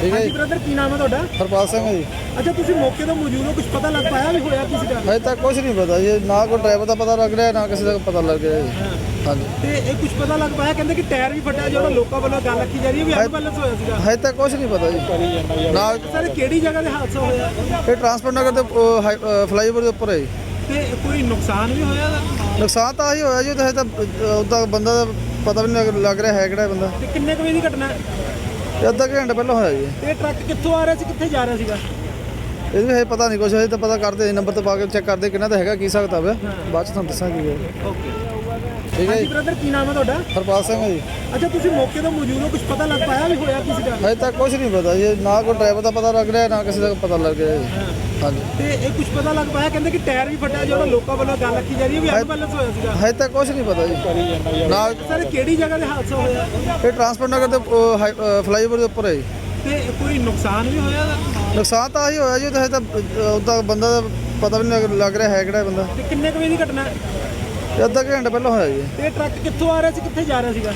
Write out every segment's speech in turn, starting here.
ਠੀਕ ਹੈ ਹਾਂਜੀ ਜੀ। ਬ੍ਰਦਰ ਕੀ ਨਾਮ ਹੈ ਤੁਹਾਡਾ? ਹਰਪਾਲ ਸਿੰਘ ਹੈ ਜੀ। ਅੱਛਾ ਤੁਸੀਂ ਮੌਕੇ ਤੋਂ ਮੌਜੂਦ ਹੋ ਕੁਝ ਪਤਾ ਲੱਗ ਪਾਇਆ ਵੀ ਹੋਇਆ ਕਿਸ ਦਾ? ਹਜੇ ਤੱਕ ਕੁਝ ਨਹੀਂ ਪਤਾ ਜੀ ਨਾ ਕੋਈ ਡਰਾਈਵਰ ਦਾ ਪਤਾ ਲੱਗ ਰਿਹਾ ਨਾ ਕਿਸੇ ਦਾ ਪਤਾ ਲੱਗ ਰਿਹਾ ਜੀ। ਹਾਂਜੀ। ਤੇ ਇਹ ਕੁਝ ਪਤਾ ਲੱਗ ਪਾਇਆ ਕਹਿੰਦੇ ਕਿ ਟਾਇਰ ਵੀ ਫਟਿਆ ਜਿਹੜਾ ਲੋਕਾਂ ਵੱਲੋਂ ਗੱਲ ਰੱਖੀ ਜਾ ਰਹੀ ਹੈ ਵੀ ਅਨਬੈਲੈਂਸ ਹੋਇਆ ਸੀਗਾ। ਹਜੇ ਤੱਕ ਕੁਝ ਨਹੀਂ ਪਤਾ ਜੀ। ਨਾ ਸਰ ਇਹ ਕਿਹੜੀ ਜਗ੍ਹਾ ਤੇ ਹਾਦਸਾ ਹੋਇਆ? ਇਹ ਟਰਾਂਸਪੋਰਟ ਨਗਰ ਦੇ ਫਲਾਈਓਵਰ ਦੇ ਉੱਪਰ ਹੈ ਜੀ। ਤੇ ਕੋਈ ਨੁਕਸਾਨ ਵੀ ਹੋਇਆ? ਇਹਦਾ? ਨੁਕਸਾਨ ਤਾਂ ਆਹੀ ਹੋਇਆ ਜੀ ਤੇ ਹਜੇ ਤਾਂ ਉਹਦਾ ਬੰਦਾ ਦਾ ਪਤਾ ਵੀ ਨਹੀਂ ਲੱਗ- ਲੱਗ ਰਿਹਾ ਹੈ ਕਿਹੜਾ ਬੰਦਾ। ਤੇ ਕਿੰਨੇ ਕੁ ਵਜੇ ਦੀ ਘਟਨਾ ਹੈ? ਇਹ ਅੱਧਾ ਕੁ ਘੰਟਾ ਪਹਿਲਾਂ ਹੋਇਆ ਜੀ। ਤੇ ਇਹ ਟਰੱਕ ਕਿੱਥੋਂ ਆ ਰਿਹਾ ਸੀ ਕਿੱਥੇ ਜਾ ਰਿਹਾ ਸੀਗਾ? ਇਹ ਵੀ ਹਜੇ ਪਤਾ ਨਹੀਂ ਕੁਝ ਹਜੇ ਤਾਂ ਪਤਾ ਕਰਦੇ ਨੰਬਰ ਤੇ ਪਾ ਕੇ ਚੈੱਕ ਕਰਦੇ ਕਿੰਨਾ ਦਾ ਹੈਗਾ ਕੀ ਸਕਦਾ ਵਾ ਬਾਅਦ ਚ ਤੁਹਾਨੂੰ ਦੱਸਾਂਗੇ ਜੀ। ਓਕੇ। ਠੀਕ ਹੈ ਹਾਂਜੀ ਜੀ। ਬ੍ਰਦਰ ਕੀ ਨਾਮ ਹੈ ਤੁਹਾਡਾ? ਹਰਪਾਲ ਸਿੰਘ ਜੀ। ਅੱਛਾ ਤੁਸੀਂ ਮੌਕੇ ਤੋਂ ਮੌਜੂਦ ਹੋ ਕੁਝ ਪਤਾ ਲੱਗ ਪਾਇਆ ਵੀ ਹੋਇਆ ਕਿਸ ਦਾ? ਹਜੇ ਤੱਕ ਕੁਝ ਨਹੀਂ ਪਤਾ ਜੀ ਨਾ ਕੋਈ ਡਰਾਈਵਰ ਦਾ ਪਤਾ ਲੱਗ ਰਿਹਾ ਨਾ ਕਿਸੇ ਦਾ ਪਤਾ ਲੱਗ ਰਿਹਾ ਜੀ। ਹਾਂਜੀ। ਤੇ ਇਹ ਕੁਝ ਪਤਾ ਲੱਗ ਪਾਇਆ? ਕਹਿੰਦੇ ਕਿ ਟਾਇਰ ਵੀ ਫਟਿਆ ਜਿਹੜਾ ਲੋਕਾਂ ਵੱਲੋਂ ਗੱਲ ਰੱਖੀ ਜਾ ਰਹੀ ਹੈ ਵੀ ਅਨਬੈਲੈਂਸ ਹੋਇਆ ਸੀਗਾ। ਹਜੇ ਤੱਕ ਕੁਝ ਨਹੀਂ ਪਤਾ ਜੀ। ਨਾ ਸਰ ਕਿਹੜੀ ਜਗ੍ਹਾ ਤੇ ਹਾਦਸਾ ਹੋਇਆ? ਇਹ ਟਰਾਂਸਪੋਰਟ ਨਗਰ ਦੇ ਫਲਾਈਓਵਰ ਦੇ ਉੱਪਰ ਹੈ ਜੀ। ਤੇ ਕੋਈ ਨੁਕਸਾਨ ਵੀ ਹੋਇਆ? ਨੁਕਸਾਨ ਤਾਂ ਆਹੀ ਹੋਇਆ ਜੀ ਤੇ ਹਜੇ ਤਾਂ ਉਹਦਾ ਬੰਦਾ ਦਾ ਪਤਾ ਵੀ ਨਹੀਂ ਲੱਗ- ਰਿਹਾ ਹੈ ਕਿਹੜਾ ਬੰਦਾ। ਤੇ ਕਿੰਨੇ ਕੁ ਵਜੇ ਦੀ ਘਟਨਾ ਹੈ? ਅੱਧਾ ਘੰਟਾ ਪਹਿਲਾਂ ਹੋਇਆ ਜੀ। ਤੇ ਇਹ ਟਰੱਕ ਕਿੱਥੋਂ ਆ ਰਿਹਾ ਸੀ ਕਿੱਥੇ ਜਾ ਰਿਹਾ ਸੀਗਾ?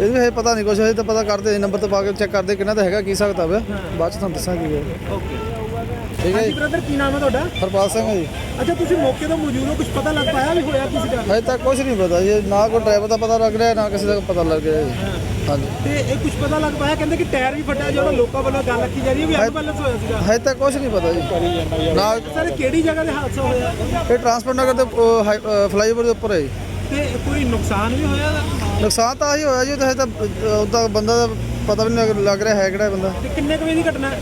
ਇਹ ਵੀ ਹਜੇ ਪਤਾ ਨਹੀਂ ਕੁਝ ਹਜੇ ਤਾਂ ਪਤਾ ਕਰਦੇ ਨੰਬਰ ਤੇ ਪਾ ਕੇ ਚੈੱਕ ਕਰਦੇ ਕਿੰਨਾ ਦਾ ਹੈਗਾ ਕੀ ਸਕਦਾ ਵਾ ਬਾਅਦ ਚ ਤੁਹਾਨੂੰ ਦੱਸਾਂਗੇ ਜੀ। ਓਕੇ। ਠੀਕ ਹੈ ਹਾਂਜੀ ਜੀ। ਬ੍ਰਦਰ ਕੀ ਨਾਮ ਹੈ ਤੁਹਾਡਾ? ਹਰਪਾਲ ਸਿੰਘ ਹੈ ਜੀ। ਅੱਛਾ ਤੁਸੀਂ ਮੌਕੇ ਤੋਂ ਮੌਜੂਦ ਹੋ ਕੁਝ ਪਤਾ ਲੱਗ ਪਾਇਆ ਵੀ ਹੋਇਆ ਕਿਸ ਦਾ? ਹਜੇ ਤੱਕ ਕੁਝ ਨਹੀਂ ਪਤਾ ਜੀ ਨਾ ਕੋਈ ਡਰਾਈਵਰ ਦਾ ਪਤਾ ਲੱਗ ਰਿਹਾ ਨਾ ਕਿਸੇ ਦਾ ਪਤਾ ਲੱਗ ਰਿਹਾ ਜੀ। ਹਾਂਜੀ। ਤੇ ਇਹ ਕੁਝ ਪਤਾ ਲੱਗ ਪਾਇਆ ਕਹਿੰਦੇ ਕਿ ਟਾਇਰ ਵੀ ਫਟਿਆ ਜਿਹੜਾ ਲੋਕਾਂ ਵੱਲੋਂ ਗੱਲ ਰੱਖੀ ਜਾ ਰਹੀ ਹੈ ਵੀ ਅਨਬੈਲੈਂਸ ਹੋਇਆ ਸੀਗਾ। ਹਜੇ ਤੱਕ ਕੁਝ ਨਹੀਂ ਪਤਾ ਜੀ। ਨਾ ਸਰ ਇਹ ਕਿਹੜੀ ਜਗ੍ਹਾ ਤੇ ਹਾਦਸਾ ਹੋਇਆ? ਇਹ ਟਰਾਂਸਪੋਰਟ ਨਗਰ ਦੇ ਫਲਾਈਓਵਰ ਦੇ ਉੱਪਰ ਹੈ ਜੀ। ਤੇ ਕੋਈ ਨੁਕਸਾਨ ਵੀ ਹੋਇਆ? ਇਹਦਾ? ਨੁਕਸਾਨ ਤਾਂ ਆਹੀ ਹੋਇਆ ਜੀ ਤੇ ਹਜੇ ਤਾਂ ਉਹਦਾ ਬੰਦਾ ਦਾ ਪਤਾ ਵੀ ਨਹੀਂ ਲੱਗ- ਲੱਗ ਰਿਹਾ ਹੈ ਕਿਹੜਾ ਬੰਦਾ। ਤੇ ਕਿੰਨੇ ਕੁ ਵਜੇ ਦੀ ਘਟਨਾ ਹੈ?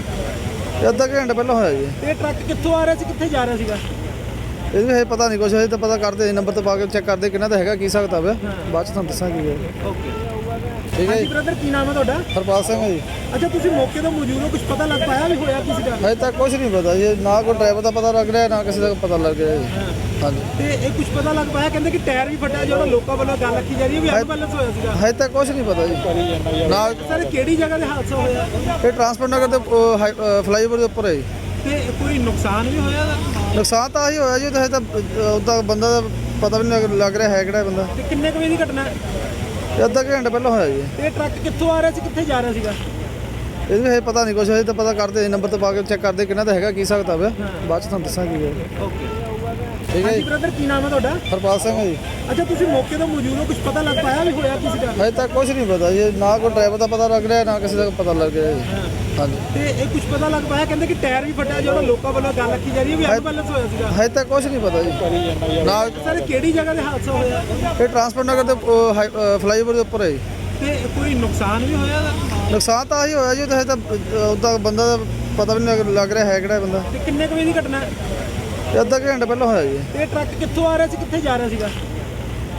ਇਹ ਅੱਧਾ ਘੰਟਾ ਪਹਿਲਾਂ ਹੋਇਆ ਜੀ। ਤੇ ਇਹ ਟਰੱਕ ਕਿੱਥੋਂ ਆ ਰਿਹਾ ਸੀ ਕਿੱਥੇ ਜਾ ਰਿਹਾ ਸੀਗਾ? ਇਹ ਵੀ ਹਜੇ ਪਤਾ ਨਹੀਂ ਕੁਝ ਹਜੇ ਤਾਂ ਪਤਾ ਕਰਦੇ ਨੰਬਰ ਤੇ ਪਾ ਕੇ ਚੈੱਕ ਕਰਦੇ ਕਿੰਨਾ ਦਾ ਹੈਗਾ ਕੀ ਸਕਦਾ ਵਾ ਬਾਅਦ ਚ ਤੁਹਾਨੂੰ ਦੱਸਾਂਗੇ ਓਕੇ। ਠੀਕ ਹੈ ਹਾਂਜੀ ਜੀ। ਬ੍ਰਦਰ ਕੀ ਨਾਮ ਹੈ ਤੁਹਾਡਾ? ਹਰਪਾਲ ਸਿੰਘ ਹੈ ਜੀ। ਅੱਛਾ ਤੁਸੀਂ ਮੌਕੇ ਤੋਂ ਮੌਜੂਦ ਹੋ ਕੁਝ ਪਤਾ ਲੱਗ ਪਾਇਆ ਵੀ ਹੋਇਆ ਕਿਸ ਦਾ? ਹਜੇ ਤੱਕ ਕੁਝ ਨਹੀਂ ਪਤਾ ਜੀ ਨਾ ਕੋਈ ਡਰਾਈਵਰ ਦਾ ਪਤਾ ਲੱਗ ਰਿਹਾ ਨਾ ਕਿਸੇ ਦਾ ਪਤਾ ਲੱਗ ਰਿਹਾ ਜੀ। ਹਾਂਜੀ। ਤੇ ਇਹ ਕੁਝ ਪਤਾ ਲੱਗ ਪਾਇਆ ਕਹਿੰਦੇ ਕਿ ਟਾਇਰ ਵੀ ਫਟਿਆ ਜਿਹੜਾ ਲੋਕਾਂ ਵੱਲੋਂ ਗੱਲ ਰੱਖੀ ਜਾ ਰਹੀ ਹੈ ਵੀ ਅਨਬੈਲੈਂਸ ਹੋਇਆ ਸੀਗਾ? ਹਜੇ ਤੱਕ ਕੁਝ ਨਹੀਂ ਪਤਾ ਜੀ। ਨਾ ਸਰ ਇਹ ਕਿਹੜੀ ਜਗ੍ਹਾ ਤੇ ਹਾਦਸਾ ਹੋਇਆ? ਇਹ ਟਰਾਂਸਪੋਰਟ ਨਗਰ ਦੇ ਫਲਾਈਓਵਰ ਦੇ ਉੱਪਰ ਹੈ ਜੀ। ਤੇ ਕੋਈ ਨੁਕਸਾਨ ਵੀ ਹੋਇਆ? ਇਹਦਾ? ਨੁਕਸਾਨ ਤਾਂ ਆਹੀ ਹੋਇਆ ਜੀ ਤੇ ਹਜੇ ਤਾਂ ਉਹਦਾ ਬੰਦਾ ਦਾ ਪਤਾ ਵੀ ਨਹੀਂ ਲੱਗ- ਲੱਗ ਰਿਹਾ ਹੈ ਕਿਹੜਾ ਬੰਦਾ। ਤੇ ਕਿੰਨੇ ਕੁ ਵਜੇ ਦੀ ਘਟਨਾ ਹੈ? ਇਹ ਅੱਧਾ ਕੁ ਘੰਟਾ ਪਹਿਲਾਂ ਹੋਇਆ ਜੀ। ਤੇ ਇਹ ਟਰੱਕ ਕਿੱਥੋਂ ਆ ਰਿਹਾ ਸੀ ਕਿੱਥੇ ਜਾ ਰਿਹਾ ਸੀਗਾ? ਇਹ ਵੀ ਹਜੇ ਪਤਾ ਨਹੀਂ ਕੁਝ ਹਜੇ ਤਾਂ ਪਤਾ ਕਰਦੇ ਨੰਬਰ ਤੇ ਪਾ ਕੇ ਚੈੱਕ ਕਰਦੇ ਕਿੰਨਾ ਦਾ ਹੈਗਾ ਕੀ ਸਕਦਾ ਵਾ ਬਾਅਦ ਚ ਤੁਹਾਨੂੰ ਦੱਸਾਂਗੇ ਓਕੇ। ਠੀਕ ਹੈ ਹਾਂਜੀ ਜੀ। ਬ੍ਰਦਰ ਕੀ ਨਾਮ ਹੈ ਤੁਹਾਡਾ? ਹਰਪਾਲ ਸਿੰਘ ਹੈ ਜੀ। ਅੱਛਾ ਤੁਸੀਂ ਮੌਕੇ ਤੋਂ ਮੌਜੂਦ ਹੋ ਕੁਝ ਪਤਾ ਲੱਗ ਪਾਇਆ ਵੀ ਹੋਇਆ ਕਿਸ ਦਾ ਹਜੇ ਤੱਕ ਕੁਝ ਨਹੀਂ ਪਤਾ ਜੀ ਨਾ ਕੋਈ ਡਰਾਈਵਰ ਦਾ ਪਤਾ ਲੱਗ ਰਿਹਾ ਨਾ ਕਿਸੇ ਦਾ ਪਤਾ ਲੱਗ ਰਿਹਾ ਜੀ। ਹਾਂਜੀ। ਤੇ ਇਹ ਕੁਝ ਪਤਾ ਲੱਗ ਪਾਇਆ ਕਹਿੰਦੇ ਕਿ ਟਾਇਰ ਵੀ ਫਟਿਆ ਜਿਹੜਾ ਲੋਕਾਂ ਵੱਲੋਂ ਗੱਲ ਰੱਖੀ ਜਾ ਰਹੀ ਹੈ ਵੀ ਅਨਬੈਲੈਂਸ ਹੋਇਆ ਸੀਗਾ? ਹਜੇ ਤੱਕ ਕੁਝ ਨਹੀਂ ਪਤਾ ਜੀ। ਨਾ ਸਰ ਇਹ ਕਿਹੜੀ ਜਗ੍ਹਾ ਤੇ ਹਾਦਸਾ ਹੋਇਆ? ਇਹ ਟਰਾਂਸਪੋਰਟ ਨਗਰ ਦੇ ਫਲਾਈਓਵਰ ਦੇ ਉੱਪਰ ਹੈ ਜੀ। ਤੇ ਕੋਈ ਨੁਕਸਾਨ ਵੀ ਹੋਇਆ? ਇਹਦਾ? ਨੁਕਸਾਨ ਤਾਂ ਆਹੀ ਹੋਇਆ ਜੀ ਤੇ ਹਜੇ ਤਾਂ ਉਹਦਾ ਬੰਦਾ ਦਾ ਪਤਾ ਵੀ ਨਹੀਂ ਲੱਗ- ਲੱਗ ਰਿਹਾ ਹੈ ਕਿਹੜਾ ਬੰਦਾ। ਤੇ ਕਿੰਨੇ ਕੁ ਵਜੇ ਦੀ ਘਟਨਾ ਹੈ? ਇਹ ਅੱਧਾ ਘੰਟਾ ਪਹਿਲਾਂ ਹੋਇਆ ਜੀ। ਤੇ ਇਹ ਟਰੱਕ ਕਿੱਥੋਂ ਆ ਰਿਹਾ ਸੀ ਕਿੱਥੇ ਜਾ ਰਿਹਾ ਸੀਗਾ?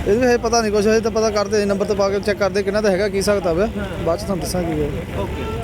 ਇਹ ਵੀ ਹਜੇ ਪਤਾ ਨਹੀਂ ਕੁਝ ਹਜੇ ਤਾਂ ਪਤਾ ਕਰਦੇ ਨੰਬਰ ਤੇ ਪਾ ਕੇ ਚੈੱਕ ਕਰਦੇ ਕਿੰਨਾ ਦਾ ਹੈਗਾ ਕੀ ਸਕਦਾ ਵਾ ਬਾਅਦ ਚ ਤੁਹਾਨੂੰ ਦੱਸਾਂਗੇ ਓਕੇ।